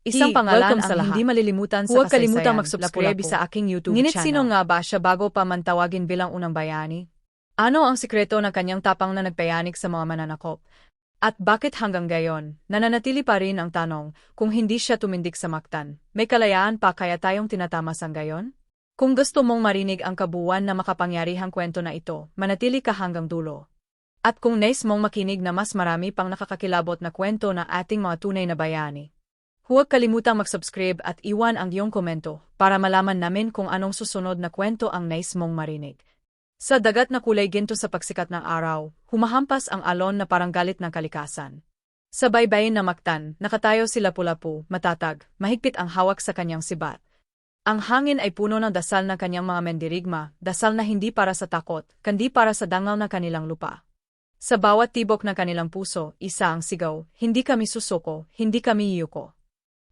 Isang pangalan welcome ang sa lahat. hindi malilimutan sa Huwag kasaysayan. kalimutang mag-subscribe sa aking YouTube Ngunit channel. sino nga ba siya bago pa man tawagin bilang unang bayani? Ano ang sikreto ng kanyang tapang na nagpayanig sa mga mananakop? At bakit hanggang gayon, nananatili pa rin ang tanong kung hindi siya tumindik sa Mactan, may kalayaan pa kaya tayong tinatamas ang gayon? Kung gusto mong marinig ang kabuuan na makapangyarihang kwento na ito, manatili ka hanggang dulo. At kung nais mong makinig na mas marami pang nakakakilabot na kwento ng ating mga tunay na bayani, huwag kalimutang mag-subscribe at iwan ang iyong komento para malaman namin kung anong susunod na kwento ang nais mong marinig. Sa dagat na kulay ginto sa pagsikat ng araw, humahampas ang alon na parang galit ng kalikasan. Sa baybayin na maktan, nakatayo si Lapu-Lapu, matatag, mahigpit ang hawak sa kanyang sibat. Ang hangin ay puno ng dasal ng kanyang mga mendirigma, dasal na hindi para sa takot, kundi para sa dangal ng kanilang lupa. Sa bawat tibok ng kanilang puso, isa ang sigaw, hindi kami susuko, hindi kami iyuko.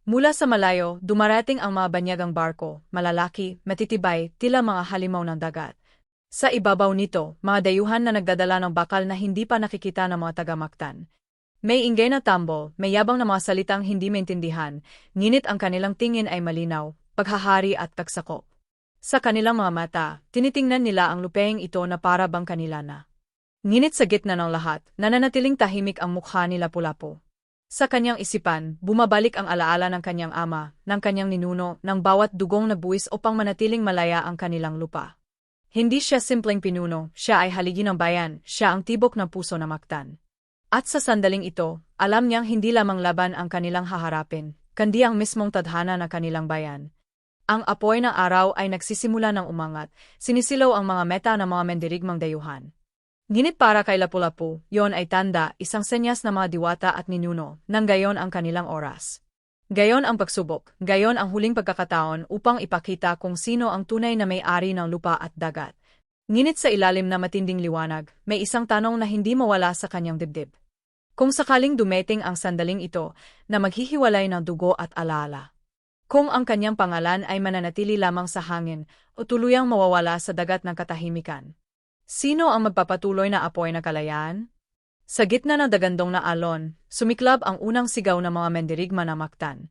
Mula sa malayo, dumarating ang mga banyagang barko, malalaki, matitibay, tila mga halimaw ng dagat. Sa ibabaw nito, mga dayuhan na nagdadala ng bakal na hindi pa nakikita ng mga tagamaktan. May inggay na tambo, may yabang na mga salitang hindi maintindihan, ngunit ang kanilang tingin ay malinaw, paghahari at pagsakop. Sa kanilang mga mata, tinitingnan nila ang lupeng ito na para bang kanila na. Ngunit sa gitna ng lahat, nananatiling tahimik ang mukha ni Lapu-Lapu. Sa kanyang isipan, bumabalik ang alaala ng kanyang ama, ng kanyang ninuno, ng bawat dugong nagbuwis upang manatiling malaya ang kanilang lupa. Hindi siya simpleng pinuno, siya ay haligi ng bayan, siya ang tibok ng puso na maktan. At sa sandaling ito, alam niyang hindi lamang laban ang kanilang haharapin, kundi ang mismong tadhana ng kanilang bayan. Ang apoy ng araw ay nagsisimula ng umangat, sinisilaw ang mga meta ng mga mendirigmang dayuhan. Ngunit para kay Lapu-Lapu, yon ay tanda, isang senyas ng mga diwata at ninuno, nang gayon ang kanilang oras. Gayon ang pagsubok, gayon ang huling pagkakataon upang ipakita kung sino ang tunay na may-ari ng lupa at dagat. Ngunit sa ilalim na matinding liwanag, may isang tanong na hindi mawala sa kanyang dibdib. Kung sakaling dumeting ang sandaling ito, na maghihiwalay ng dugo at alaala. Kung ang kanyang pangalan ay mananatili lamang sa hangin o tuluyang mawawala sa dagat ng katahimikan. Sino ang magpapatuloy na apoy na kalayaan? Sa gitna ng dagandong na alon, sumiklab ang unang sigaw ng mga mendirigma na maktan.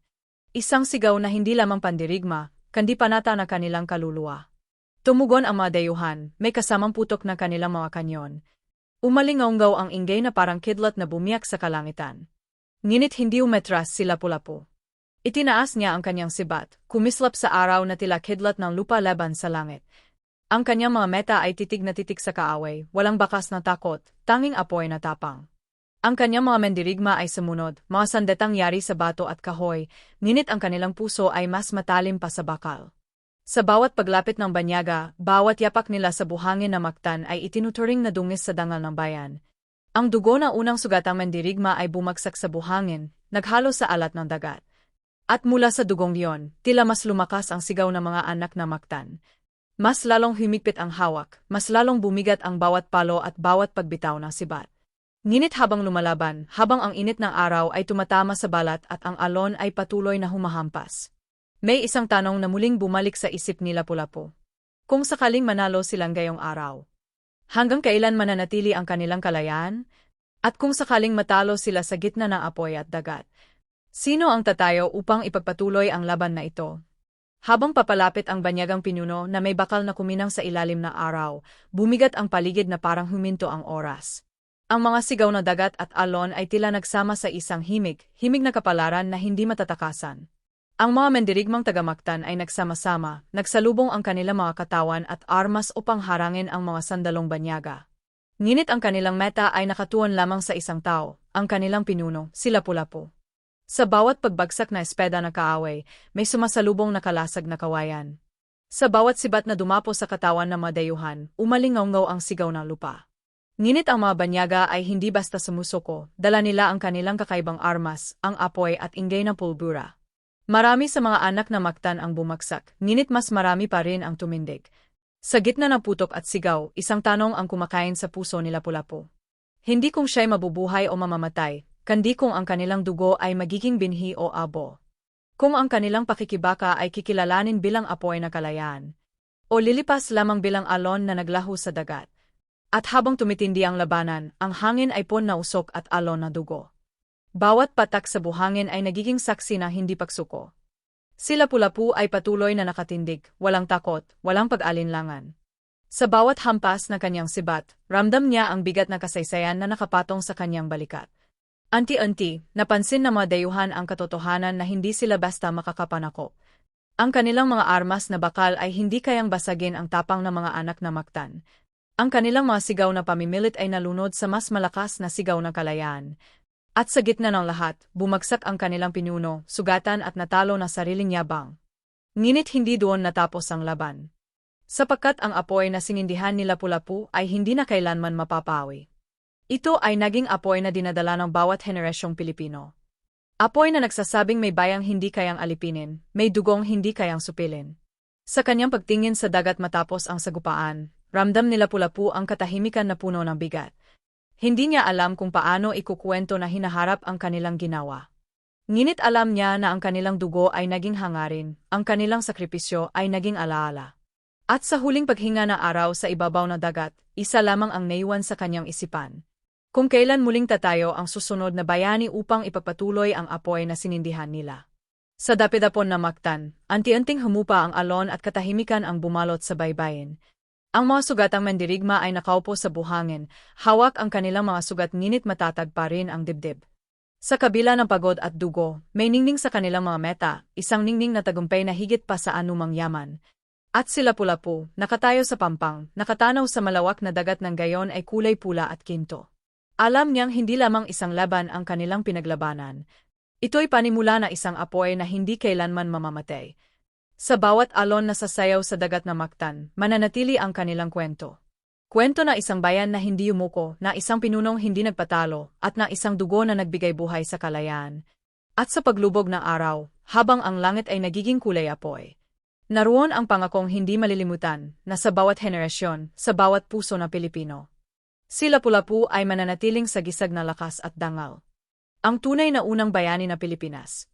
Isang sigaw na hindi lamang pandirigma, kundi panata na kanilang kaluluwa. Tumugon ang mga dayuhan, may kasamang putok na kanilang mga kanyon. Umalingaunggaw ang inggay na parang kidlat na bumiyak sa kalangitan. Ngunit hindi umetras si Lapu-Lapu. Itinaas niya ang kanyang sibat, kumislap sa araw na tila kidlat ng lupa laban sa langit. Ang kanyang mga meta ay titig na titig sa kaaway, walang bakas na takot, tanging apoy na tapang. Ang kanyang mga mendirigma ay sumunod, mga sandetang yari sa bato at kahoy, ngunit ang kanilang puso ay mas matalim pa sa bakal. Sa bawat paglapit ng banyaga, bawat yapak nila sa buhangin na maktan ay itinuturing na dungis sa dangal ng bayan. Ang dugo na unang sugatang mendirigma ay bumagsak sa buhangin, naghalo sa alat ng dagat. At mula sa dugong iyon, tila mas lumakas ang sigaw ng mga anak na maktan, mas lalong humigpit ang hawak, mas lalong bumigat ang bawat palo at bawat pagbitaw ng sibat. Nginit habang lumalaban, habang ang init ng araw ay tumatama sa balat at ang alon ay patuloy na humahampas. May isang tanong na muling bumalik sa isip ni Lapu-Lapu. Kung sakaling manalo silang gayong araw. Hanggang kailan mananatili ang kanilang kalayaan? At kung sakaling matalo sila sa gitna ng apoy at dagat. Sino ang tatayo upang ipagpatuloy ang laban na ito? Habang papalapit ang banyagang pinuno na may bakal na kuminang sa ilalim ng araw, bumigat ang paligid na parang huminto ang oras. Ang mga sigaw na dagat at alon ay tila nagsama sa isang himig, himig na kapalaran na hindi matatakasan. Ang mga mendirigmang tagamaktan ay nagsama-sama, nagsalubong ang kanilang mga katawan at armas upang harangin ang mga sandalong banyaga. Ngunit ang kanilang meta ay nakatuon lamang sa isang tao, ang kanilang pinuno, si Lapu-Lapu. Sa bawat pagbagsak na espeda na kaaway, may sumasalubong na kalasag na kawayan. Sa bawat sibat na dumapo sa katawan ng madayuhan, umalingaungaw ang sigaw ng lupa. Ngunit ang mga banyaga ay hindi basta sumusuko, dala nila ang kanilang kakaibang armas, ang apoy at inggay ng pulbura. Marami sa mga anak na maktan ang bumagsak, ngunit mas marami pa rin ang tumindig. Sa gitna ng putok at sigaw, isang tanong ang kumakain sa puso ni Lapu-Lapu. Hindi kung siya'y mabubuhay o mamamatay, kandi kung ang kanilang dugo ay magiging binhi o abo. Kung ang kanilang pakikibaka ay kikilalanin bilang apoy na kalayaan. O lilipas lamang bilang alon na naglaho sa dagat. At habang tumitindi ang labanan, ang hangin ay pon na usok at alon na dugo. Bawat patak sa buhangin ay nagiging saksi na hindi pagsuko. Sila pulapu ay patuloy na nakatindig, walang takot, walang pag-alinlangan. Sa bawat hampas na kanyang sibat, ramdam niya ang bigat na kasaysayan na nakapatong sa kanyang balikat. Anti-anti, napansin na mga dayuhan ang katotohanan na hindi sila basta makakapanako. Ang kanilang mga armas na bakal ay hindi kayang basagin ang tapang ng mga anak na maktan. Ang kanilang mga sigaw na pamimilit ay nalunod sa mas malakas na sigaw ng kalayaan. At sa gitna ng lahat, bumagsak ang kanilang pinuno, sugatan at natalo na sariling yabang. Ngunit hindi doon natapos ang laban. Sapagkat ang apoy na sinindihan nila pulapu ay hindi na kailanman mapapawi. Ito ay naging apoy na dinadala ng bawat henerasyong Pilipino. Apoy na nagsasabing may bayang hindi kayang alipinin, may dugong hindi kayang supilin. Sa kanyang pagtingin sa dagat matapos ang sagupaan, ramdam nila pulapu ang katahimikan na puno ng bigat. Hindi niya alam kung paano ikukwento na hinaharap ang kanilang ginawa. Nginit alam niya na ang kanilang dugo ay naging hangarin, ang kanilang sakripisyo ay naging alaala. At sa huling paghinga na araw sa ibabaw ng dagat, isa lamang ang naiwan sa kanyang isipan. Kung kailan muling tatayo ang susunod na bayani upang ipagpatuloy ang apoy na sinindihan nila. Sa dapidapon na maktan, anti-anting humupa ang alon at katahimikan ang bumalot sa baybayin, ang mga sugatang mandirigma ay nakaupo sa buhangin, hawak ang kanilang mga sugat nginit matatag pa rin ang dibdib. Sa kabila ng pagod at dugo, may ningning sa kanilang mga meta, isang ningning na tagumpay na higit pa sa anumang yaman. At sila pula-pu, nakatayo sa pampang, nakatanaw sa malawak na dagat ng gayon ay kulay pula at kinto. Alam niyang hindi lamang isang laban ang kanilang pinaglabanan. Ito'y panimula na isang apoy na hindi kailanman mamamatay. Sa bawat alon na sasayaw sa dagat na maktan, mananatili ang kanilang kwento. Kwento na isang bayan na hindi yumuko, na isang pinunong hindi nagpatalo, at na isang dugo na nagbigay buhay sa kalayaan. At sa paglubog ng araw, habang ang langit ay nagiging kulay apoy. Naroon ang pangakong hindi malilimutan, na sa bawat henerasyon, sa bawat puso na Pilipino. Sila pulapu ay mananatiling sa gisag na lakas at dangal. Ang tunay na unang bayani na Pilipinas.